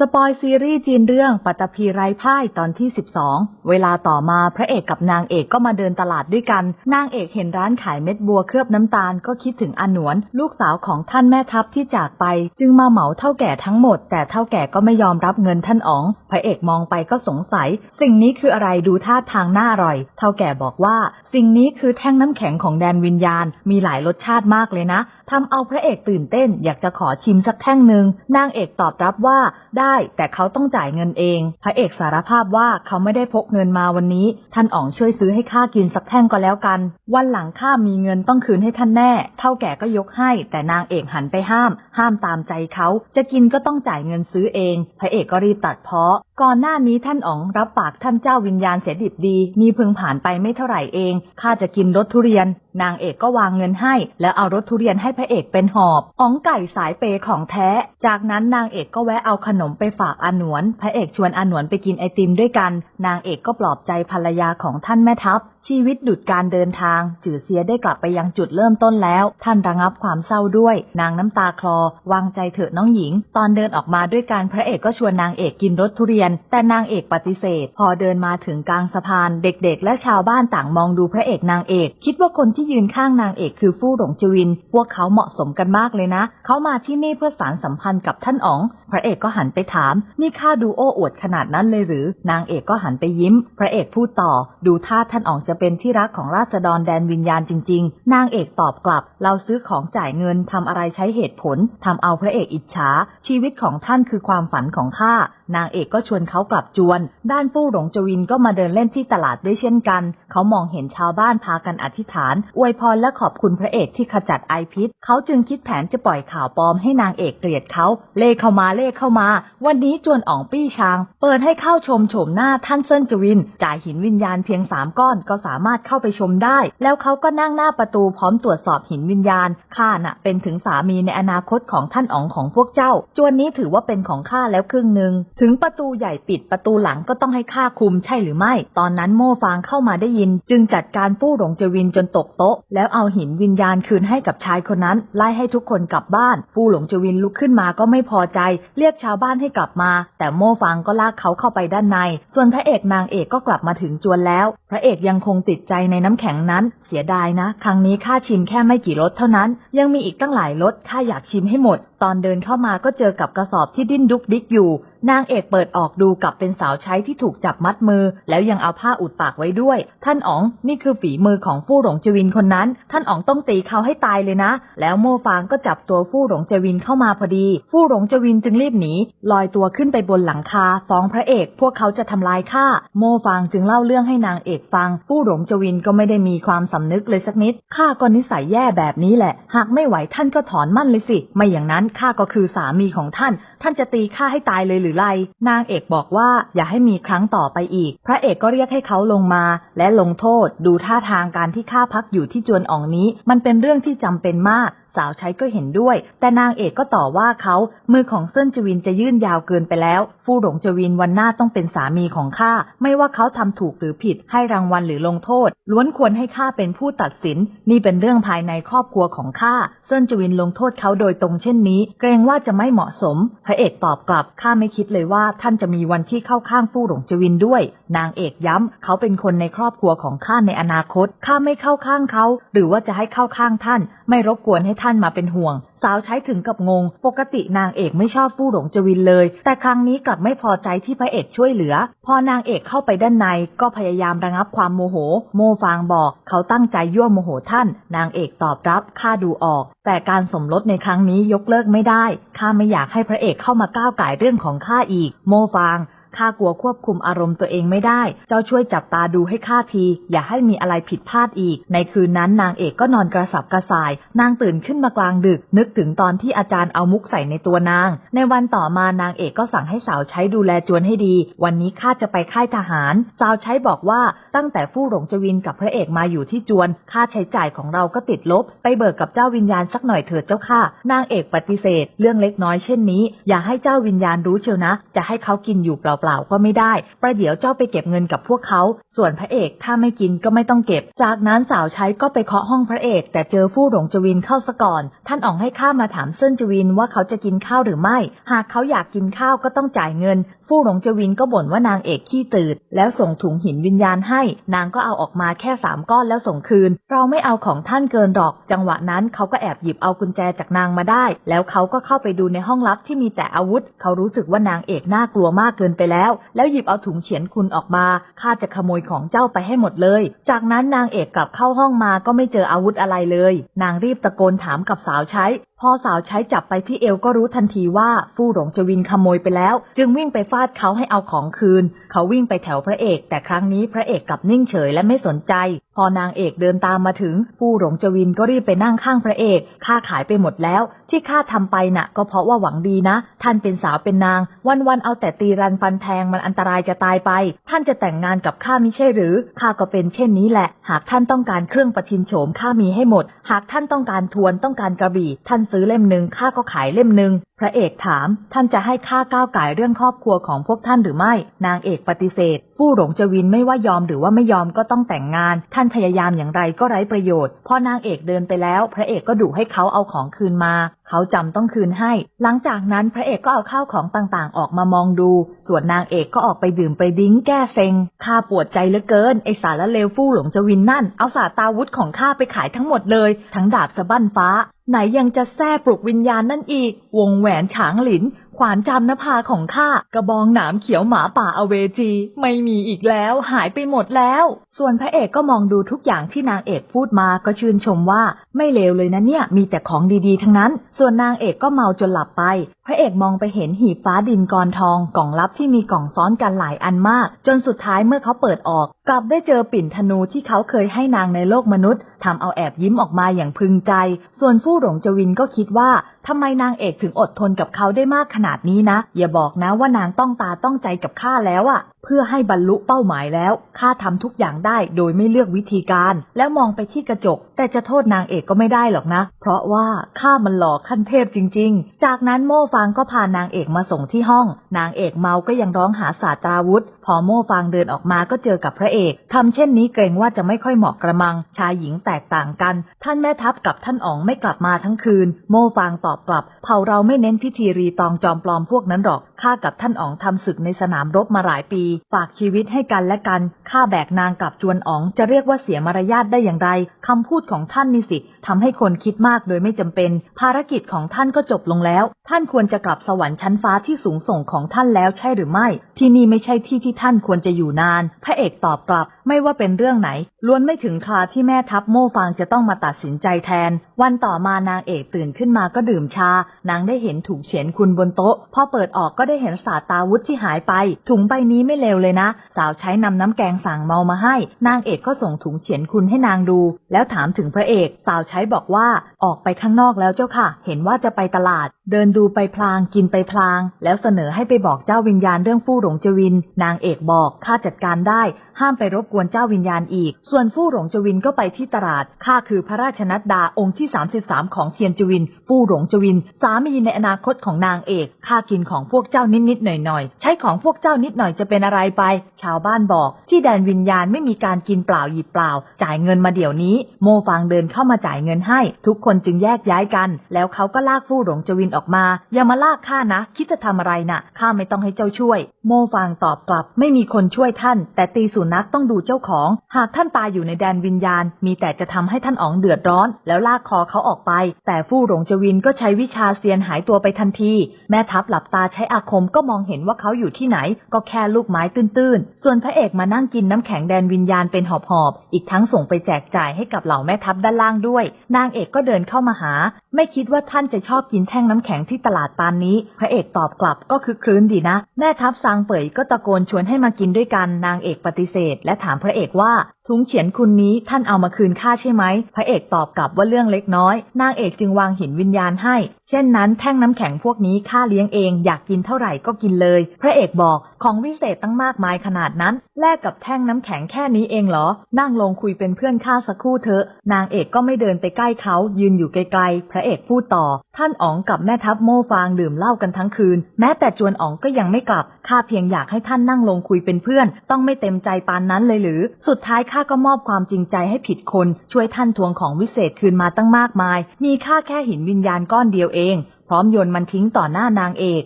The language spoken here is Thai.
สปอยซีรีส์จีนเรื่องปัตภีไร้พ่ายตอนที่ 12 เวลาต่อมาพระเอกกับนางเอกก็มาเดินตลาดด้วยกัน นางเอกเห็นร้านขายเม็ดบัวเคลือบน้ำตาลก็คิดถึงอาหนวน ลูกสาวของท่านแม่ทัพที่จากไป จึงมาเหมาเท่าแก่ทั้งหมด แต่เท่าแก่ก็ไม่ยอมรับเงินท่านอ๋อง พระเอกมองไปก็สงสัย สิ่งนี้คืออะไรดูท่าทางน่าอร่อย เท่าแก่บอกว่า สิ่งนี้คือแท่งน้ำแข็งของแดนวิญญาณ มีหลายรสชาติมากเลยนะทำเอาพระเอกตื่นเต้น อยากจะขอชิมสักแท่งหนึ่งนางเอกตอบรับว่าได้แต่เขาต้องจ่ายเงินเอง พระเอกสารภาพว่าเขาไม่ได้พกเงินมาวันนี้ ท่านอ๋องช่วยซื้อให้ข้ากินสักแท่งก็แล้วกัน วันหลังข้ามีเงินต้องคืนให้ท่านแน่ เท่าแก่ก็ยกให้ แต่นางเอกหันไปห้าม ห้ามตามใจเขาจะกินก็ต้องจ่ายเงินซื้อเอง พระเอกก็รีบตัดเพาะ ก่อนหน้านี้ท่านอ๋องรับปากท่านเจ้าวิญญาณเสียดิบดีมีเพึงผ่านไปไม่เท่าไหร่เองข้าจะกินรสทุเรียน นางเอกก็วางเงินให้ แล้วเอารถทุเรียนให้พระเอกเป็นหอบอ๋องไก่สายเปยของแท้ จากนั้นนางเอกก็แวะเอาขนมไปฝากอาหนวน พระเอกชวนอาหนวนไปกินไอติมด้วยกัน นางเอกก็ปลอบใจภรรยาของท่านแม่ทัพ ชีวิตดุดการเดินทาง จือเสียได้กลับไปยังจุดเริ่มต้นแล้ว ท่านระงับความเศร้าด้วย นางน้ำตาคลอ วางใจเถอะน้องหญิง ตอนเดินออกมาด้วยกันพระเอกก็ชวนนางเอกกินรสทุเรียน แต่นางเอกปฏิเสธ พอเดินมาถึงกลางสะพาน เด็กๆ และชาวบ้านต่างมองดูพระเอกนางเอก คิดว่าคนที่ยืนข้างนางเอกคือฟู่หลงจวิน พวกเขาเหมาะสมกันมากเลยนะ เขามาที่นี่เพื่อสารสัมพันธ์กับท่านอ๋อง พระเอกก็หันไปถาม นี่ข้าดูโอ้อวดขนาดนั้นเลยหรือ นางเอกก็หันไปยิ้ม พระเอกพูดต่อ ดูท่าท่านอ๋องจะเป็นที่รักของราษฎรแดนวิญญาณจริง ๆ นางเอกตอบกลับ เราซื้อของจ่ายเงินทำอะไรใช้เหตุผลทำเอาพระเอกอิจฉา ชีวิตของท่านคือความฝันของข้า นางเอกก็ชวนเขากลับจวน ด้านฟู่หลงจวินก็มาเดินเล่นที่ตลาดด้วยเช่นกัน เขามองเห็นชาวบ้านพากันอธิษฐาน อวยพรและขอบคุณพระเอกที่ขจัดไอพิษ เขาจึงคิดแผนจะปล่อยข่าวปลอมให้นางเอกเกลียดเขา เล่เข้ามาเล่เข้ามา วันนี้จวนอ่องปี้ชาง เปิดให้เข้าชมโฉมหน้าท่านเซินจวิน จ่ายหินวิญญาณเพียงสามก้อนก็สามารถเข้าไปชมได้ แล้วเขาก็นั่งหน้าประตูพร้อมตรวจสอบหินวิญญาณ ข้าน่ะ เป็นถึงสามีในอนาคตของท่านอ๋องของพวกเจ้า จวนนี้ถือว่าเป็นของข้าแล้วครึ่งหนึ่ง ถึงประตูใหญ่ปิดประตูหลังก็ต้องให้ข้าคุมใช่หรือไม่ ตอนนั้นโม่ฟางเข้ามาได้ยิน จึงจัดการฟู่หลงจวินจนตกโต๊ะ แล้วเอาหินวิญญาณคืนให้กับชายคนนั้น ไล่ให้ทุกคนกลับบ้านฟู่หลงจวินลุกขึ้นมาก็ไม่พอใจ เรียกชาวบ้านให้กลับมา แต่โม่ฟางก็ลากเขาเข้าไปด้านใน ส่วนพระเอกนางเอกก็กลับมาถึงจวนแล้ว พระเอกยังคงติดใจในน้ำแข็งนั้น เสียดายนะ ครั้งนี้ข้าชิมแค่ไม่กี่รสเท่านั้น ยังมีอีกตั้งหลายรสข้าอยากชิมให้หมด ตอนเดินเข้ามาก็เจอกับกระสอบที่ดิ้นดุกดิกอยู่ นางเอกเปิดออกดูกลับเป็นสาวใช้ที่ถูกจับมัดมือ แล้วยังเอาผ้าอุดปากไว้ด้วย ท่านอ๋องนี่คือฝีมือของฟู่หลงจวินคนนั้น ท่านอ๋องต้องตีเขาให้ตายเลยนะ แล้วโมฟางก็จับตัวฟู่หลงจวินเข้ามาพอดี ฟู่หลงจวินจึงรีบหนีลอยตัวขึ้นไปบนหลังคาฟ้องพระเอก พวกเขาจะทำลายข้าโมฟางจึงเล่าเรื่องให้นางเอกฟัง ฟู่หลงจวินก็ไม่ได้มีความสำนึกเลยสักนิดข้าก็นิสัยแย่แบบนี้แหละ หากไม่ไหวท่านก็ถอนมั่นเลยสิ ไม่อย่างนั้นข้าก็คือสามีของท่าน ท่านจะตีข้าให้ตายเลยหรือไรนางเอกบอกว่าอย่าให้มีครั้งต่อไปอีก พระเอกก็เรียกให้เขาลงมา และลงโทษ ดูท่าทางการที่ข้าพักอยู่ที่จวนอ่องนี้ มันเป็นเรื่องที่จำเป็นมาก สาวใช้ก็เห็นด้วย แต่นางเอกก็ต่อว่าเขามือของเซินจวินจะยื่นยาวเกินไปแล้ว ฟู่หลงจวินวันหน้าต้องเป็นสามีของข้าไม่ว่าเขาทำถูกหรือผิด ให้รางวัลหรือลงโทษ ล้วนควรให้ข้าเป็นผู้ตัดสิน นี่เป็นเรื่องภายในครอบครัวของข้าเซินจวินลงโทษเขาโดยตรงเช่นนี้ เกรงว่าจะไม่เหมาะสม พระเอกตอบกลับข้าไม่คิดเลยว่า ท่านจะมีวันที่เข้าข้างฟู่หลงจวินด้วย นางเอกย้ำเขาเป็นคนในครอบครัวของข้าในอนาคตข้าไม่เข้าข้างเขา หรือว่าจะให้เข้าข้างท่าน ไม่รบกวนให้ท่านานมาเป็นห่วง สาวใช้ถึงกับงง ปกตินางเอกไม่ชอบฟู่หลงจวินเลย แต่ครั้งนี้กลับไม่พอใจที่พระเอกช่วยเหลือ พอนางเอกเข้าไปด้านใน ก็พยายามระงับความโมโห โมฟางบอก เขาตั้งใจยั่วโมโหท่าน นางเอกตอบรับข้าดูออก แต่การสมรสในครั้งนี้ยกเลิกไม่ได้ข้าไม่อยากให้พระเอกเข้ามาก้าวไก่เรื่องของข้าอีก โมฟาง ข้ากลัวควบคุมอารมณ์ตัวเองไม่ได้ เจ้าช่วยจับตาดูให้ข้าที อย่าให้มีอะไรผิดพลาดอีก ในคืนนั้นนางเอกก็นอนกระสับกระส่าย นางตื่นขึ้นมากลางดึก นึกถึงตอนที่อาจารย์เอามุกใส่ในตัวนาง ในวันต่อมานางเอกก็สั่งให้สาวใช้ดูแลจวนให้ดี วันนี้ข้าจะไปค่ายทหาร สาวใช้บอกว่าตั้งแต่ฟู่หลงจวินกับพระเอกมาอยู่ที่จวน ค่าใช้จ่ายของเราก็ติดลบ ไปเบิกกับเจ้าวิญญาณสักหน่อยเถิดเจ้าค่ะ นางเอกปฏิเสธ เรื่องเล็กน้อยเช่นนี้ อย่าให้เจ้าวิญญาณรู้เชียวนะ จะให้เขากินอยู่เปล่าๆก็ไม่ได้ ประเดี๋ยวเจ้าไปเก็บเงินกับพวกเขา ส่วนพระเอกถ้าไม่กินก็ไม่ต้องเก็บ จากนั้นสาวใช้ก็ไปเคาะห้องพระเอก แต่เจอฟู่หลงจวินเข้าซะก่อน ท่านอ๋องให้ข้ามาถามเซินจวินว่าเขาจะกินข้าวหรือไม่ หากเขาอยากกินข้าวก็ต้องจ่ายเงินฟู่หลงจวินก็บ่นว่านางเอกขี้ตืด แล้วส่งถุงหินวิญญาณให้ นางก็เอาออกมาแค่สามก้อนแล้วส่งคืน เราไม่เอาของท่านเกินหรอก จังหวะนั้นเขาก็แอบหยิบเอากุญแจจากนางมาได้ แล้วเขาก็เข้าไปดูในห้องลับที่มีแต่อาวุธ เขารู้สึกว่านางเอกน่ากลัวมากเกินไปแล้ว แล้วหยิบเอาถุงเฉียนคุณออกมาข้าจะขโมยของเจ้าไปให้หมดเลย จากนั้นนางเอกกลับเข้าห้องมาก็ไม่เจออาวุธอะไรเลย นางรีบตะโกนถามกับสาวใช้พอสาวใช้จับไปที่เอวก็รู้ทันทีว่าฟู่หลงจวินขโมยไปแล้ว จึงวิ่งไปฟาดเขาให้เอาของคืน เขาวิ่งไปแถวพระเอก แต่ครั้งนี้พระเอกกลับนิ่งเฉยและไม่สนใจ พอนางเอกเดินตามมาถึงฟู่หลงจวินก็รีบไปนั่งข้างพระเอกค่าขายไปหมดแล้ว ที่ข้าทำไปน่ะ ก็เพราะว่าหวังดีนะ ท่านเป็นสาวเป็นนาง วันๆเอาแต่ตีรันฟันแทงมันอันตรายจะตายไป ท่านจะแต่งงานกับข้ามิใช่หรือข้าก็เป็นเช่นนี้แหละ หากท่านต้องการเครื่องประทินโฉมข้ามีให้หมด หากท่านต้องการทวนต้องการกระบี่ท่านซื้อเล่มหนึ่งข้าก็ขายเล่มหนึ่งพระเอกถาม ท่านจะให้ข้าก้าวไก่เรื่องครอบครัวของพวกท่านหรือไม่ นางเอกปฏิเสธผู้หลงจวินไม่ว่ายอมหรือว่าไม่ยอมก็ต้องแต่งงาน ท่านพยายามอย่างไรก็ไร้ประโยชน์ พอนางเอกเดินไปแล้ว พระเอกก็ดุให้เขาเอาของคืนมา เขาจำต้องคืนให้ หลังจากนั้นพระเอกก็เอาข้าวของต่างๆ ออกมามองดู ส่วนนางเอกก็ออกไปดื่มไปดิ้งแก้เซ็ง ข้าปวดใจเหลือเกิน ไอสารเลวฟู่หลงจวินนั่น เอาสาตาวุธของข้าไปขายทั้งหมดเลย ทั้งดาบสะบั้นฟ้า ไหนยังจะแท้ปลุกวิญญาณนั่นอีก วงแหวนฉางหลิน ขวานจำนภาของข้ากระบองหนามเขียวหมาป่าอเวจี ไม่มีอีกแล้วหายไปหมดแล้ว ส่วนพระเอกก็มองดูทุกอย่างที่นางเอกพูดมาก็ชื่นชมว่า ไม่เลวเลยนะเนี่ย มีแต่ของดีๆ ทั้งนั้น ส่วนนางเอกก็เมาจนหลับไป พระเอกมองไปเห็นหีบฟ้าดินกรทองกล่องลับที่มีกล่องซ้อนกันหลายอันมาก จนสุดท้ายเมื่อเขาเปิดออก กลับได้เจอปิ่นธนูที่เขาเคยให้นางในโลกมนุษย์ทำเอาแอบยิ้มออกมาอย่างพึงใจ ส่วนฟู่หลงจวินก็คิดว่าทำไมนางเอกถึงอดทนกับเขาได้มากขนาดนี้นะ อย่าบอกนะว่านางต้องตาต้องใจกับข้าแล้วอะเพื่อให้บรรลุเป้าหมายแล้วข้าทำทุกอย่างได้โดยไม่เลือกวิธีการ แล้วมองไปที่กระจก แต่จะโทษนางเอกก็ไม่ได้หรอกนะ เพราะว่าข้ามันหล่อขั้นเทพจริง ๆ จากนั้นโม่ฟางก็พานางเอกมาส่งที่ห้อง นางเอกเมาก็ยังร้องหาศาสตราวุธ พอโม่ฟางเดินออกมาก็เจอกับพระเอกทำเช่นนี้เกรงว่าจะไม่ค่อยเหมาะกระมัง ชายหญิงแตกต่างกัน ท่านแม่ทัพกับท่านอ๋องไม่กลับมาทั้งคืน โม่ฟางตอบกลับ เผ่าเราไม่เน้นพิธีรีตองจอมปลอมพวกนั้นหรอกข้ากับท่านอ๋องทำศึกในสนามรบมาหลายปี ฝากชีวิตให้กันและกันข้าแบกนางกับจวนอ๋องจะเรียกว่าเสียมารยาทได้อย่างไรคำพูดของท่านนี่สิทำให้คนคิดมากโดยไม่จำเป็น ภารกิจของท่านก็จบลงแล้ว ท่านควรจะกลับสวรรค์ชั้นฟ้าที่สูงส่งของท่านแล้วใช่หรือไม่ ที่นี่ไม่ใช่ที่ที่ท่านควรจะอยู่นาน พระเอกตอบกลับ ไม่ว่าเป็นเรื่องไหน ล้วนไม่ถึงคราที่แม่ทัพโม่ฟางจะต้องมาตัดสินใจแทน วันต่อมานางเอกตื่นขึ้นมาก็ดื่มชา นางได้เห็นถุงเฉียนคุณบนโต๊ะ พอเปิดออกก็ได้เห็นสาตาวุธที่หายไป ถุงใบนี้ไม่เลวเลยนะ สาวใช้นำน้ำแกงสั่งเมามาให้ นางเอกก็ส่งถุงเฉียนคุณให้นางดู แล้วถามถึงพระเอก สาวใช้บอกว่าออกไปข้างนอกแล้วเจ้าค่ะ เห็นว่าจะไปตลาด เดินดูไปพลางกินไปพลาง แล้วเสนอให้ไปบอกเจ้าวิญญาณเรื่องฟู่หลงจวิน นางเอกเอกบอกข้าจัดการได้ ห้ามไปรบกวนเจ้าวิญญาณอีก ส่วนฟู่หลงจวินก็ไปที่ตลาด ข้าคือพระราชนัดดาองค์ที่ 33 ของเทียนจวิน ฟู่หลงจวิน สามีในอนาคตของนางเอก ข้ากินของพวกเจ้านิดๆหน่อยๆ ใช้ของพวกเจ้านิดหน่อยจะเป็นอะไรไป ชาวบ้านบอกที่แดนวิญญาณไม่มีการกินเปล่าหยิบเปล่า จ่ายเงินมาเดี๋ยวนี้ โมฟางเดินเข้ามาจ่ายเงินให้ ทุกคนจึงแยกย้ายกัน แล้วเขาก็ลากฟู่หลงจวินออกมา อย่ามาลากข้านะ คิดจะทำอะไรนะ่ะ ข้าไม่ต้องให้เจ้าช่วย โมฟางตอบกลับ ไม่มีคนช่วยท่าน แต่ตีสุนนัขต้องดูเจ้าของ หากท่านตายอยู่ในแดนวิญญาณ มีแต่จะทำให้ท่านอ๋องเดือดร้อน แล้วลากคอเขาออกไป แต่ฟู่หลงจวินก็ใช้วิชาเซียนหายตัวไปทันที แม่ทัพหลับตาใช้อาคมก็มองเห็นว่าเขาอยู่ที่ไหน ก็แค่ลูกไม้ตื้นๆ ส่วนพระเอกมานั่งกินน้ำแข็งแดนวิญญาณเป็นหอบๆ อีกทั้งส่งไปแจกจ่ายให้กับเหล่าแม่ทัพด้านล่างด้วย นางเอกก็เดินเข้ามาหา ไม่คิดว่าท่านจะชอบกินแท่งน้ำแข็งที่ตลาดปานนี้ พระเอกตอบกลับก็คือคลื้นดีนะ แม่ทัพซางเป่ยก็ตะโกนชวนให้มากินด้วยกัน นางเอกปฏิเสธและถามพระเอกว่า ถุงเขียนคุณนี้ท่านเอามาคืนข้าใช่ไหม พระเอกตอบกลับว่าเรื่องเล็กน้อย นางเอกจึงวางหินวิญญาณให้ เช่นนั้นแท่งน้ำแข็งพวกนี้ข้าเลี้ยงเอง อยากกินเท่าไหร่ก็กินเลย พระเอกบอกของวิเศษตั้งมากมายขนาดนั้น แลกกับแท่งน้ำแข็งแค่นี้เองเหรอ นั่งลงคุยเป็นเพื่อนข้าสักครู่เถอะ นางเอกก็ไม่เดินไปใกล้เขายืนอยู่ไกลๆ พระเอกพูดต่อ ท่านอ๋องกับแม่ทัพโมฟางดื่มเหล้ากันทั้งคืน แม้แต่จวนอ๋องก็ยังไม่กลับข้าเพียงอยากให้ท่านนั่งลงคุยเป็นเพื่อน ต้องไม่เต็มใจปานนั้นเลยหรือ สุดท้ายข้าก็มอบความจริงใจให้ผิดคน ช่วยท่านทวงของวิเศษคืนมาตั้งมากมาย มีค่าแค่หินวิญญาณก้อนเดียวเอง พร้อมโยนมันทิ้งต่อหน้านางเอก